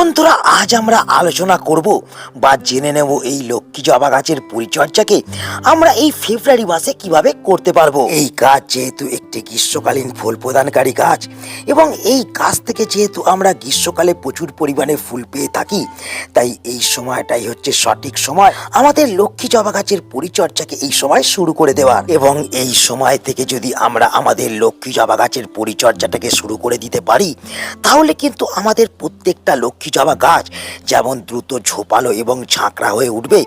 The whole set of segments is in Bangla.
বন্ধুরা আজ আমরা আলোচনা করব বা জেনে নেব এই লক্ষ্মী জবা গাছের পরিচর্যাকে আমরা এই ফেব্রুয়ারি মাসে কীভাবে করতে পারব। এই গাছ যেহেতু একটি গ্রীষ্মকালীন ফুল প্রদানকারী গাছ এবং এই গাছ থেকে যেহেতু আমরা গ্রীষ্মকালে প্রচুর পরিমাণে ফুল পেয়ে থাকি, তাই এই সময়টাই হচ্ছে সঠিক সময় আমাদের লক্ষ্মী জবা গাছের পরিচর্যাকে এই সময় শুরু করে দেওয়ার। এবং এই সময় থেকে যদি আমরা আমাদের লক্ষ্মী জবা গাছের পরিচর্যাটাকে শুরু করে দিতে পারি, তাহলে কিন্তু আমাদের প্রত্যেকটা লক্ষ্মী জবা গাছ যেমন দ্রুত ঝোপালো এবং ঝাঁকড়া হয়ে উঠবে,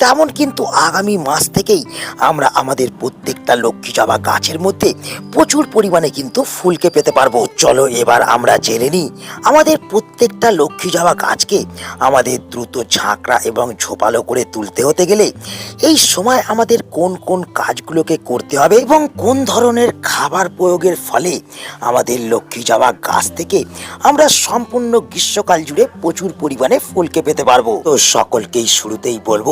তেমন কিন্তু আগামী মাস থেকেই আমরা আমাদের প্রত্যেকটা লক্ষ্মী জবা গাছের মধ্যে প্রচুর পরিমাণে কিন্তু ফুলকে পেতে পারব। চলো এবার আমরা জেনে নিই আমাদের প্রত্যেকটা লক্ষ্মী জবা গাছকে আমাদের দ্রুত ঝাঁকড়া এবং ঝোপালো করে তুলতে হতে গেলে এই সময় আমাদের কোন কোন কাজগুলোকে করতে হবে এবং কোন ধরনের খাবার প্রয়োগের ফলে আমাদের লক্ষ্মী জবা গাছ থেকে আমরা সম্পূর্ণ গ্রীষ্মকাল জুড়ে প্রচুর পরিমাণে ফুলকে পেতে পারব। তো সকলকেই শুরুতেই বলব,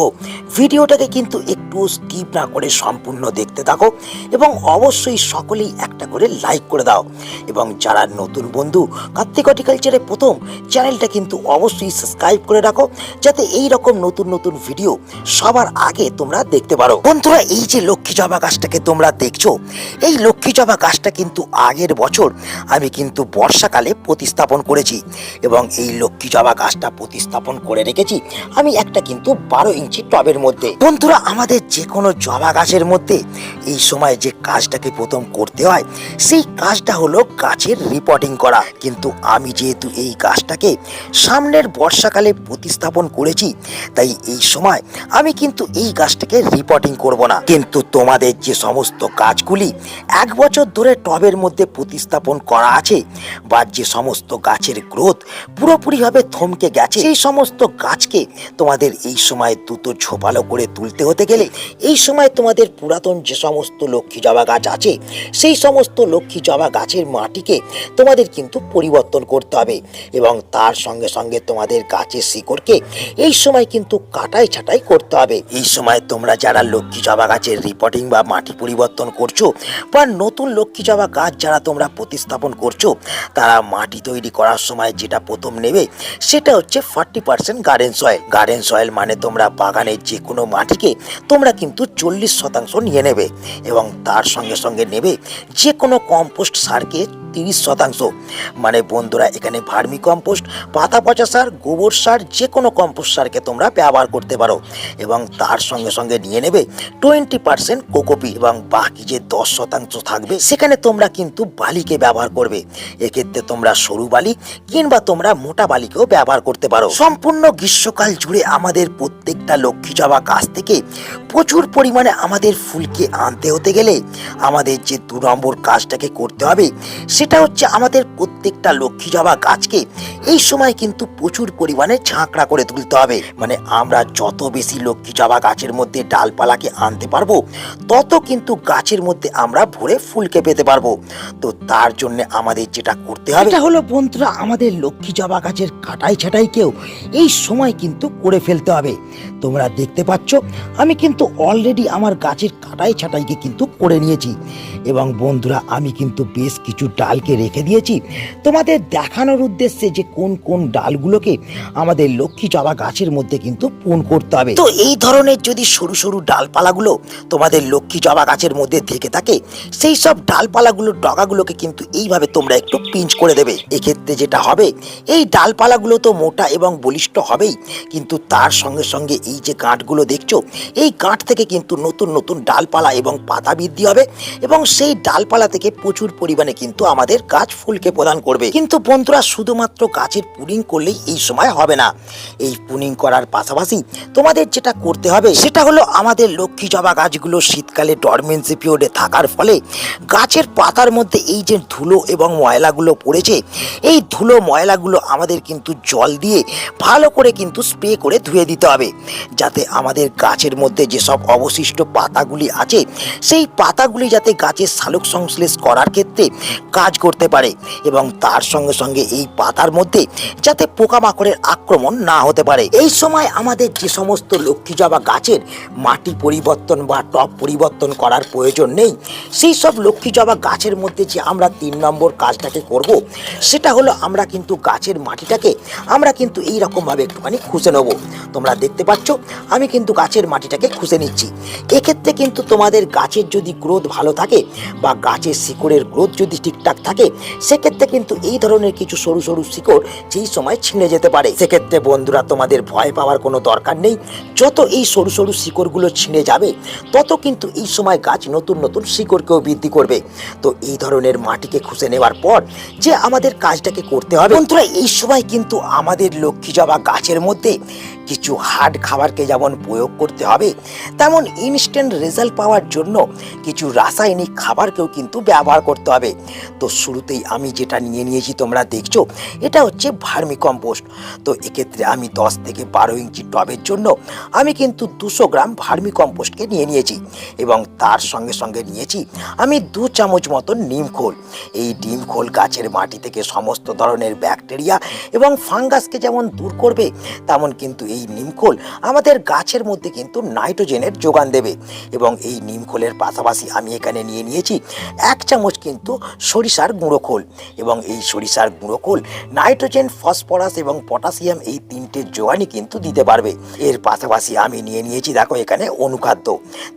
ভিডিওটাকে কিন্তু একটু স্কিপ না করে সম্পূর্ণ দেখতে থাকো এবং অবশ্যই সকলেই একটা করে লাইক করে দাও। এবং যারা নতুন বন্ধু, কার্তিক হর্টিকালচারে প্রথম, চ্যানেলটা কিন্তু অবশ্যই সাবস্ক্রাইব করে রাখো, যাতে এই রকম নতুন নতুন ভিডিও সবার আগে তোমরা দেখতে পারো। বন্ধুরা, এই যে লক্ষ্মী জবা গাছটাকে তোমরা দেখছ, এই লক্ষ্মী জবা গাছটা কিন্তু আগের বছর আমি কিন্তু বর্ষাকালে প্রতিস্থাপন করেছি এবং এই লক্ষ্মী জবা গাছটা প্রতিস্থাপন করে রেখেছি। আমি একটা কিন্তু বারো ইঞ্চি টবের মধ্যে। বন্ধুরা, আমাদের যে কোনো জবা গাছের মধ্যে এই সময় যে কাজটাকে প্রথম করতে হয়, সেই কাজটা হলো গাছের রিপোর্টিং করা। কিন্তু আমি যেহেতু এই গাছটাকে সামনের বর্ষাকালে প্রতিস্থাপন করেছি, তাই এই সময় আমি কিন্তু এই গাছটাকে রিপোর্টিং করব না। কিন্তু তোমাদের যে সমস্ত গাছগুলি এক বছর ধরে টবের মধ্যে প্রতিস্থাপন করা আছে, বা যে সমস্ত গাছের গ্রোথ পুরোপুরিভাবে থমকে গেছে? সেই সমস্ত গাছকে তোমাদের এই সময় দ্রুত ঝোপালো করে তুলতে হতে গেলে, এই সময় তোমাদের পুরাতন যে সমস্ত লক্ষ্মী জবা গাছ আছে, সেই সমস্ত লক্ষ্মী জবা গাছের মাটিকে তোমাদের কিন্তু পরিবর্তন করতে হবে এবং তার সঙ্গে সঙ্গে তোমাদের গাছের শিকড়কে এই সময় কিন্তু কাটাই ছাটাই করতে হবে। এই সময় তোমরা যারা লক্ষ্মী জবা গাছের রিপোর্টিং বা মাটি পরিবর্তন করছ বা নতুন লক্ষ্মী জবা গাছ যারা তোমরা প্রতিস্থাপন করছ, তারা মাটি তৈরি করার সময় যেটা প্রথম নেবে সেটা হচ্ছে forty percent garden soil garden soil মানে তোমরা বাগানের যে কোনো মাটিকে তোমরা কিন্তু চল্লিশ শতাংশ নিয়ে নেবে এবং তার সঙ্গে সঙ্গে নেবে যে কোনো কম্পোস্ট সারকে তিরিশ শতাংশ। মানে বন্ধুরা, এখানে ভার্মি কম্পোস্ট, পাতা পচা সার, গোবর সার যে কোনো কম্পোস্ট সারকে তোমরা ব্যবহার করতে পারো। এবং তার সঙ্গে সঙ্গে নিয়ে নেবে টোয়েন্টি পার্সেন্ট কোকোপি এবং বাকি যে দশ শতাংশ থাকবে, সেখানে তোমরা কিন্তু বালিকে ব্যবহার করবে। এক্ষেত্রে তোমরা সরু বালি কিংবা তোমরা মোটা বালিকেও ব্যবহার করতে পারো। সম্পূর্ণ গ্রীষ্মকাল জুড়ে আমাদের প্রত্যেকটা লক্ষ্মী জবা গাছ থেকে প্রচুর পরিমাণে আমাদের ফুলকে আনতে হতে গেলে আমাদের যে দু নম্বর কাজটাকে করতে হবে সেটা হচ্ছে আমাদের প্রত্যেকটা লক্ষ্মী জবা গাছকে এই সময় কিন্তু প্রচুর পরিমাণে ঝাঁকড়া করে তুলতে হবে। মানে আমরা যত বেশি লক্ষ্মী জবা গাছের মধ্যে ডালপালাকে আনতে পারব, তত কিন্তু গাছের মধ্যে আমরা ভরে ফুলকে পেতে পারব। তো তার জন্য আমাদের যেটা করতে হবে এটা হলো বন্ধুরা আমাদের লক্ষ্মী জবা গাছের কাটাই ছাটাইকেও এই সময় কিন্তু করে ফেলতে হবে। তোমরা দেখতে পাচ্ছ, আমি কিন্তু অলরেডি আমার গাছের কাটাই ছাটাইকে কিন্তু করে নিয়েছি। এবং বন্ধুরা, আমি কিন্তু বেশ কিছু ডালকে রেখে দিয়েছি। তোমাদের দেখানোর উদ্দেশ্যে যে কোন কোন ডালগুলোকে আমাদের লক্ষ্মী জবা গাছের মধ্যে কিন্তু পূর্ণ করতে হবে। তো এই ধরনের যদি সরু সরু ডালপালাগুলো তোমাদের লক্ষ্মী জবা গাছের মধ্যে থেকে থাকে, সেই সব ডালপালাগুলোর ডগাগুলোকে কিন্তু এইভাবে তোমরা একটু পিঞ্চ করে দেবে। এক্ষেত্রে যেটা হবে, এই ডালপালাগুলো তো মোটা এবং বলিষ্ঠ হবেই, কিন্তু তার সঙ্গে সঙ্গে এই যে গাঁটগুলো দেখছ, এই গাঁট থেকে কিন্তু নতুন নতুন ডালপালা এবং পাতা বৃদ্ধি হবে এবং সেই ডালপালা থেকে প্রচুর পরিমাণে কিন্তু আমাদের গাছ ফুলকে প্রদান করবে। কিন্তু বন্ধুরা, শুধুমাত্র গাছের পুলিং করলেই এই সময় হবে না। এই পুলিং করার পাশাপাশি তোমাদের যেটা করতে হবে, সেটা হলো আমাদের লক্ষ্মী জবা গাছগুলো শীতকালে ডরমেন্সি পিরিয়ডে থাকার ফলে গাছের পাতার মধ্যে এই যে ধুলো এবং ময়লাগুলো পড়েছে, এই ধুলো ময়লাগুলো আমাদের কিন্তু জল দিয়ে ভালো করে কিন্তু স্প্রে করে ধুয়ে দিতে হবে। যাতে আমাদের গাছের মধ্যে যেসব অবশিষ্ট পাতাগুলি আছে, সেই পাতাগুলি যাতে গাছের সালোক সংশ্লেষ করার ক্ষেত্রে কাজ করতে পারে এবং তার সঙ্গে সঙ্গে এই পাতার মধ্যে যাতে পোকামাকড়ের আক্রমণ না হতে পারে। এই সময় আমাদের যে সমস্ত লক্ষ্মী জবা গাছের মাটি পরিবর্তন বা টপ পরিবর্তন করার প্রয়োজন নেই, সেই সব লক্ষ্মী জবা গাছের মধ্যে যে আমরা তিন নম্বর কাজটাকে করব, সেটা হলো আমরা কিন্তু গাছের মাটিটাকে আমরা কিন্তু এই রকমভাবে একটুখানি খুঁজে নেব। তোমরা দেখতে পাচ্ছ আমি কিন্তু গাছের মাটিটাকে খুঁজে নিচ্ছি। এক্ষেত্রে কিন্তু তোমাদের গাছের যদি গ্রোথ ভালো থাকে বা গাছের শিকড়ের গ্রোথ যদি ঠিকঠাক থাকে, সেক্ষেত্রে কিন্তু এই ধরনের কিছু সরু সরু শিকড় সেই সময় ছিঁড়ে যেতে পারে। সেক্ষেত্রে বন্ধুরা, তোমাদের ভয় পাওয়ার কোনো দরকার নেই। যত এই সরু সরু শিকড়গুলো ছিঁড়ে যাবে, তত কিন্তু এই সময় গাছ নতুন নতুন শিকড়কেও বৃদ্ধি করবে। তো এই ধরনের মাটিকে খুঁজে নেওয়ার পর যে আমাদের কাজটাকে করতে হবে, বন্ধুরা, এই সময় কিন্তু আমাদের লক্ষ্মী জবা গাছের মধ্যে কিছু হার্ড খাবারকে যেমন প্রয়োগ করতে হবে, তেমন ইনস্ট্যান্ট রেজাল্ট পাওয়ার জন্য কিছু রাসায়নিক খাবারকেও কিন্তু ব্যবহার করতে হবে। তো শুরুতেই আমি যেটা নিয়ে নিয়েছি তোমরা দেখছ, এটা হচ্ছে ভার্মি কম্পোস্ট তো এক্ষেত্রে আমি দশ থেকে বারো ইঞ্চি টবের জন্য আমি কিন্তু দুশো গ্রাম ভার্মি কম্পোস্টকে নিয়ে নিয়েছি এবং তার সঙ্গে সঙ্গে নিয়েছি আমি দু চামচ মতো নিম খোল। এই ডিম খোল গাছের মাটি থেকে সমস্ত ধরনের ব্যাকটেরিয়া এবং ফাঙ্গাসকে যেমন দূর করবে, তেমন কিন্তু এই নিমখোল আমাদের গাছের মধ্যে কিন্তু নাইট্রোজেনের যোগান দেবে এবং এই নিমখোলের পাশাপাশি আমি এখানে নিয়ে নিয়েছি এক চামচ কিন্তু সরিষার গুঁড়ো খোল এবং এই সরিষার গুঁড়ো খোল, নাইট্রোজেন, ফসফরাস এবং পটাশিয়াম এই তিনটে যোগানই কিন্তু দিতে পারবে। এর পাশাপাশি আমি নিয়ে নিয়েছি দেখো এখানে অনুখাদ্য।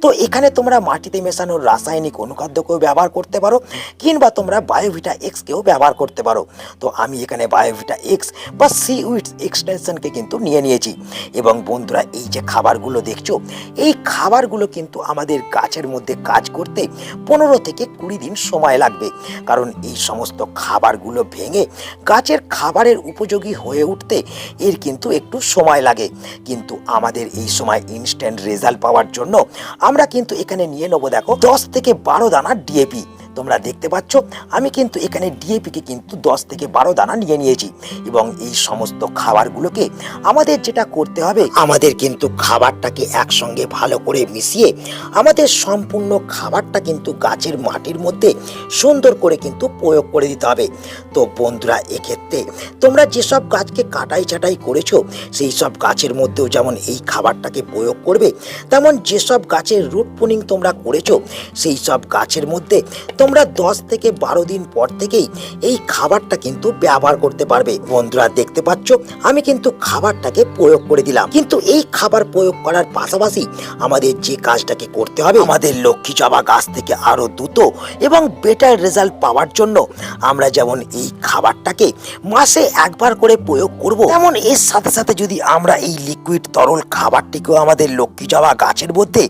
তো এখানে তোমরা মাটিতে মেশানো রাসায়নিক অনুখাদ্যকেও ব্যবহার করতে পারো কিংবা তোমরা বায়োভিটা এক্সকেও ব্যবহার করতে পারো। তো আমি এখানে বায়োভিটা এক্স বা সি উইথ এক্সটেনশনকে কিন্তু নিয়ে নিয়েছি। এবং বন্ধুরা এই যে খাবারগুলো দেখছ, এই খাবারগুলো কিন্তু আমাদের গাছের মধ্যে কাজ করতে পনেরো থেকে কুড়ি দিন সময় লাগবে। কারণ এই সমস্ত খাবারগুলো ভেঙে গাছের খাবারের উপযোগী হয়ে উঠতে এর কিন্তু একটু সময় লাগে। কিন্তু আমাদের এই সময় ইনস্ট্যান্ট রেজাল্ট পাওয়ার জন্য আমরা কিন্তু এখানে নিয়ে নেব দেখো, দশ থেকে বারো দানা ডিএপি তোমরা দেখতে পাচ্ছ, আমি কিন্তু এখানে ডিএপিকে কিন্তু দশ থেকে বারো দানা নিয়ে নিয়েছি। এবং এই সমস্ত খাবারগুলোকে আমাদের যেটা করতে হবে, আমাদের কিন্তু খাবারটাকে একসঙ্গে ভালো করে মিশিয়ে আমাদের সম্পূর্ণ খাবারটা কিন্তু গাছের মাটির মধ্যে সুন্দর করে কিন্তু প্রয়োগ করে দিতে হবে। তো বন্ধুরা, এক্ষেত্রে তোমরা যেসব গাছকে কাটাই ছাটাই করেছ, সেই সব গাছের মধ্যেও যেমন এই খাবারটাকে প্রয়োগ করবে, তেমন যেসব গাছের রুট পুনিং তোমরা করেছ, সেই সব গাছের মধ্যে তোমরা দশ থেকে বারো দিন পর থেকেই এই খাবারটা কিন্তু ব্যবহার করতে পারবে। বন্ধুরা, দেখতে পাচ্ছ? আমি কিন্তু খাবারটাকে প্রয়োগ করে দিলাম। কিন্তু এই খাবার প্রয়োগ করার পাশাপাশি আমাদের যে কাজটাকে করতে হবে, আমাদের লক্ষ্মী জবা গাছ থেকে আরও দ্রুত এবং বেটার রেজাল্ট পাওয়ার জন্য আমরা যেমন এই খাবারটাকে মাসে একবার করে প্রয়োগ করব, তেমন এর সাথে সাথে যদি আমরা এই লিকুইড তরল খাবারটিকেও আমাদের লক্ষ্মী জবা গাছের মধ্যে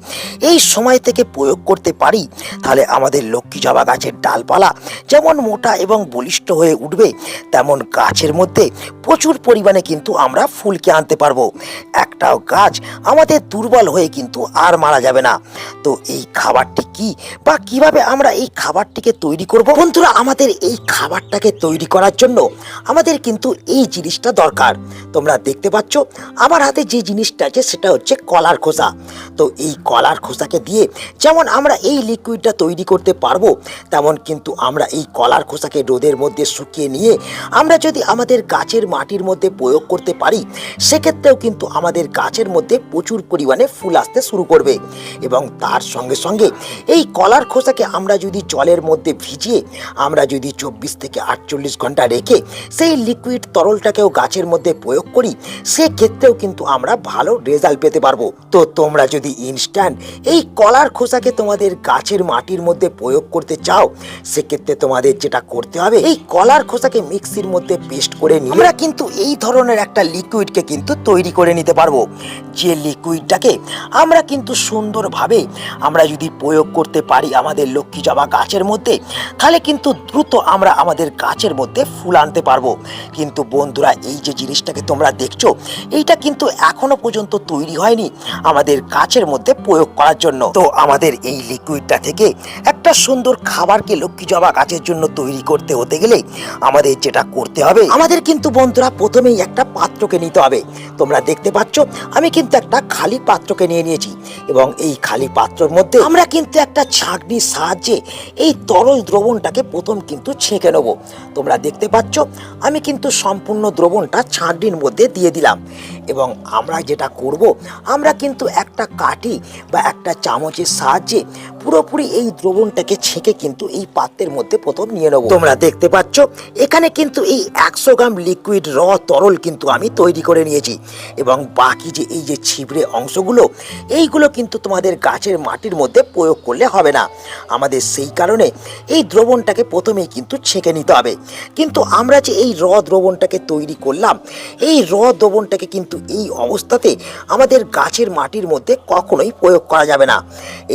এই সময় থেকে প্রয়োগ করতে পারি, তাহলে আমাদের লক্ষ্মী জবা গাছের ডালপালা যেমন মোটা এবং বলিষ্ঠ হয়ে উঠবে, তেমন গাছের মধ্যে প্রচুর পরিমাণে কিন্তু আমরা ফুলকে আনতে পারব। একটাও গাছ আমাদের দুর্বল হয়ে কিন্তু আর মারা যাবে না। তো এই খাবারটি কি বা কীভাবে আমরা এই খাবারটিকে তৈরি করব? বন্ধুরা, আমাদের এই খাবারটাকে তৈরি করার জন্য আমাদের কিন্তু এই জিনিসটা দরকার। তোমরা দেখতে পাচ্ছ, আমার হাতে যে জিনিসটা আছে সেটা হচ্ছে কলার খোসা। তো এই কলার খোসাকে দিয়ে যেমন আমরা এই লিকুইডটা তৈরি করতে পারব তেমন কিন্তু আমরা এই কলার খোসাকে রোদের মধ্যে শুকিয়ে নিয়ে আমরা যদি আমাদের গাছের মাটির মধ্যে প্রয়োগ করতে পারি, সেক্ষেত্রেও কিন্তু আমাদের গাছের মধ্যে প্রচুর পরিমাণে ফুল আসতে শুরু করবে। এবং তার সঙ্গে সঙ্গে এই কলার খোসাকে আমরা যদি জলের মধ্যে ভিজিয়ে, আমরা যদি চব্বিশ থেকে আটচল্লিশ ঘণ্টা রেখে সেই লিকুইড তরলটাকেও গাছের মধ্যে প্রয়োগ করি, সেক্ষেত্রেও কিন্তু আমরা ভালো রেজাল্ট পেতে পারব। তো তোমরা যদি ইনস্ট্যান্ট এই কলার খোসাকে তোমাদের গাছের মাটির মধ্যে প্রয়োগ করতে চাও সেক্ষেত্রে তোমাদের যেটা করতে হবে, এই কলার খোসাকে মিক্সির মধ্যে পেস্ট করে নিয়ে আমরা কিন্তু এই ধরনের একটা লিকুইডকে কিন্তু তৈরি করে নিতে পারব। যে লিকুইডটাকে আমরা কিন্তু সুন্দরভাবে আমরা যদি প্রয়োগ করতে পারি আমাদের লক্ষ্মী জবা গাছের মধ্যে, তাহলে কিন্তু দ্রুত আমরা আমাদের গাছের মধ্যে ফুল আনতে পারব। কিন্তু বন্ধুরা, এই যে জিনিসটাকে তোমরা দেখছ, এইটা কিন্তু এখনও পর্যন্ত তৈরি হয়নি আমাদের গাছের মধ্যে প্রয়োগ করার জন্য। তো আমাদের এই লিকুইডটা থেকে একটা সুন্দর খাবারকে লক্ষ্মী জবা গাছের জন্য তৈরি করতে হতে গেলে আমাদের যেটা করতে হবে, আমাদের কিন্তু বন্ধুরা প্রথমেই একটা পাত্রকে নিতে হবে। তোমরা দেখতে পাচ্ছ, আমি কিন্তু একটা খালি পাত্রকে নিয়ে নিয়েছি। এবং এই খালি পাত্রের মধ্যে আমরা কিন্তু একটা ছাঁকনির সাহায্যে এই তরল দ্রবণটাকে প্রথম কিন্তু ছেঁকে নেব। তোমরা দেখতে পাচ্ছ, আমি কিন্তু সম্পূর্ণ দ্রবণটা ছাঁকনির মধ্যে দিয়ে দিলাম এবং আমরা যেটা করব, আমরা কিন্তু একটা কাঠি বা একটা চামচের সাহায্যে পুরোপুরি এই দ্রবণটাকে ছেঁকে কিন্তু এই পাত্রের মধ্যে প্রথম নিয়ে নেব। তোমরা দেখতে পাচ্ছ, এখানে কিন্তু এই একশো গ্রাম লিকুইড র তরল কিন্তু আমি তৈরি করে নিয়েছি এবং বাকি যে এই যে ছিবড়ে অংশগুলো, এইগুলো কিন্তু তোমাদের গাছের মাটির মধ্যে প্রয়োগ করলে হবে না। আমাদের সেই কারণে এই দ্রবণটাকে প্রথমেই কিন্তু ছেঁকে নিতে হবে। কিন্তু আমরা যে এই র দ্রবণটাকে তৈরি করলাম, এই র দ্রবণটাকে কিন্তু এই অবস্থাতে আমাদের গাছের মাটির মধ্যে কখনোই প্রয়োগ করা যাবে না।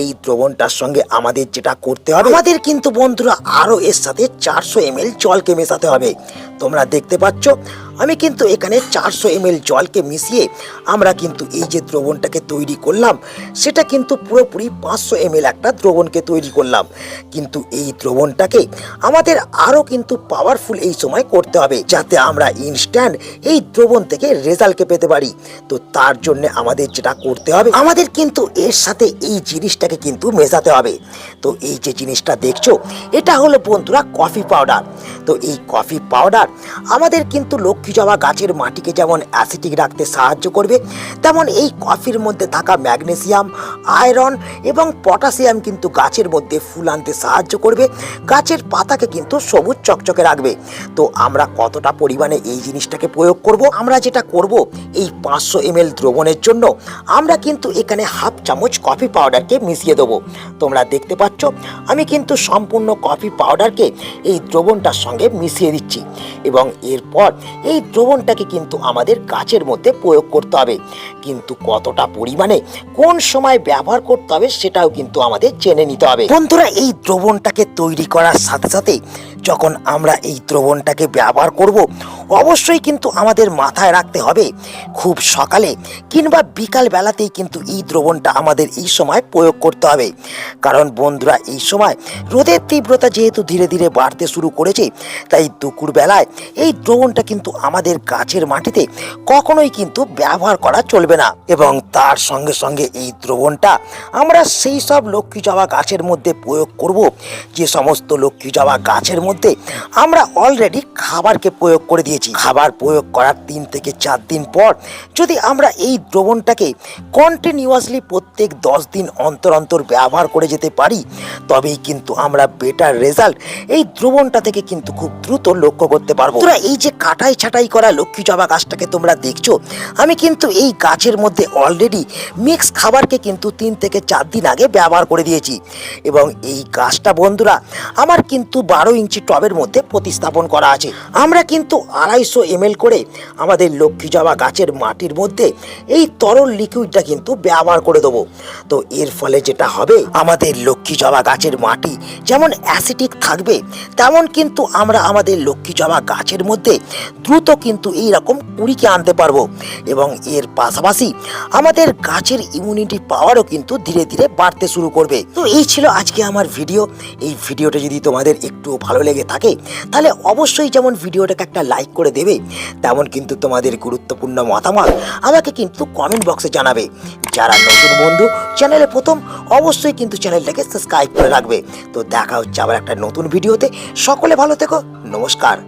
এই দ্রবণটার সঙ্গে আমাদের যেটা করতে হবে, আমাদের কিন্তু বন্ধুরা আরও এর সাথে চারশো এম জলকে মেশাতে হবে। তোমরা দেখতে পাচ্ছ আমি কিন্তু এখানে চারশো এম জলকে মিশিয়ে আমরা কিন্তু এই যে দ্রবণটাকে তৈরি করলাম, সেটা কিন্তু পুরোপুরি পাঁচশো এম একটা দ্রবণকে তৈরি করলাম। কিন্তু এই দ্রবণটাকে আমাদের আরও কিন্তু পাওয়ারফুল এই সময় করতে হবে, যাতে আমরা ইনস্ট্যান্ট এই দ্রবণ থেকে রেজাল্টকে পেতে পারি। তো তার জন্য আমাদের যেটা করতে হবে, আমাদের কিন্তু এর সাথে এই জিনিসটাকে কিন্তু মেশাতে হবে। তো এই যে জিনিসটা দেখছ, এটা হলো বন্ধুরা কফি পাউডার তো এই কফি পাউডার আমাদের কিন্তু লক্ষ্মী জবা গাছের মাটিকে যেমন অ্যাসিডিক রাখতে সাহায্য করবে, তেমন এই কফির মধ্যে থাকা ম্যাগনেসিয়াম, আয়রন এবং পটাশিয়াম কিন্তু গাছের মধ্যে ফুল আনতে সাহায্য করবে, গাছের পাতাকে কিন্তু সবুজ চকচকে রাখবে। তো আমরা কতটা পরিমাণে এই জিনিসটাকে প্রয়োগ করব? আমরা যেটা করব এই পাঁচশো এম দ্রবণের জন্য, আমরা কিন্তু এখানে হাফ চামচ কফি পাউডারকে মিশিয়ে দেবো। তোমরা দেখতে পাচ্ছ, আমি কিন্তু সম্পূর্ণ কফি পাউডারকে এই দ্রবণটার সঙ্গে মিশিয়ে দিচ্ছি এবং এরপর এই দ্রবণটাকে কিন্তু আমাদের গাছের মধ্যে প্রয়োগ করতে হবে। কিন্তু কতটা পরিমাণে, কোন সময় ব্যবহার করতে হবে সেটাও কিন্তু আমাদের জেনে নিতে হবে। বন্ধুরা, এই দ্রবণটাকে তৈরি করার সাথে সাথে যখন আমরা এই দ্রবণটাকে ব্যবহার করব, অবশ্যই কিন্তু আমাদের মাথায় রাখতে হবে, খুব সকালে কিংবা বিকাল বেলাতেই কিন্তু এই দ্রবণটা আমাদের এই সময় প্রয়োগ করতে হবে। কারণ বন্ধুরা, এই সময় রোদের তীব্রতা যেহেতু ধীরে ধীরে বাড়তে শুরু করেছে, তাই দুপুর বেলায় এই দ্রবণটা কিন্তু আমাদের গাছের মাটিতে কখনোই কিন্তু ব্যবহার করা চলবে না। এবং তার সঙ্গে সঙ্গে এই দ্রবণটা আমরা সেই সব লক্ষ্মী জবা গাছের মধ্যে প্রয়োগ করব। যে সমস্ত লক্ষ্মী জবা গাছের মধ্যে আমরা অলরেডি খাবারকে প্রয়োগ করে দিয়েছি। খাবার প্রয়োগ করার তিন থেকে চার দিন পর যদি আমরা এই দ্রবণটাকে কন্টিনিউয়াসলি প্রত্যেক দশ দিন অন্তর অন্তর ব্যবহার করে যেতে পারি, তবেই কিন্তু আমরা বেটার রেজাল্ট এই দ্রবণটা থেকে কিন্তু খুব দ্রুত লক্ষ্য করতে পারব। এই যে কাটাই ছাটাই করা লক্ষ্মী জবা গাছটাকে তোমরা দেখছ। আমি কিন্তু এই গাছের মধ্যে অলরেডি মিক্স খাবারকে কিন্তু তিন থেকে চার দিন আগে ব্যবহার করে দিয়েছি। এবং এই গাছটা বন্ধুরা, আমার কিন্তু বারো ইঞ্চি টবের মধ্যে প্রতিস্থাপন করা আছে। আমরা কিন্তু আড়াইশো এম করে আমাদের লক্ষ্মী জবা গাছের মাটির মধ্যে এই তরল লিকুইডটা কিন্তু ব্যবহার করে দেবো। তো এর ফলে যেটা হবে, আমাদের লক্ষ্মী জবা গাছের মাটি যেমন অ্যাসিডিক থাকবে, তেমন কিন্তু আমরা আমাদের লক্ষ্মী জবা গাছের মধ্যে দ্রুত কিন্তু এই রকম কুড়িকে আনতে পারব। এবং এর পাশাপাশি আমাদের গাছের ইমিউনিটি পাওয়ারও কিন্তু ধীরে ধীরে বাড়তে শুরু করবে। তো এই ছিল আজকে আমার ভিডিও এই ভিডিওটা যদি তোমাদের একটু ভালো লেগে থাকে, তাহলে অবশ্যই যেমন ভিডিওটাকে একটা লাইক করে দেবে, তেমন কিন্তু তোমাদের গুরুত্বপূর্ণ মতামত আমাকে কিন্তু কমেন্ট বক্সে জানাবে। যারা নতুন বন্ধু, চ্যানেলে প্রথম, অবশ্যই কিন্তু চ্যানেলটাকে সাবস্ক্রাইব করে রাখবে। তো দেখা হচ্ছে আবার একটা নতুন ভিডিওতে সকলে ভালো থেকো। নমস্কার।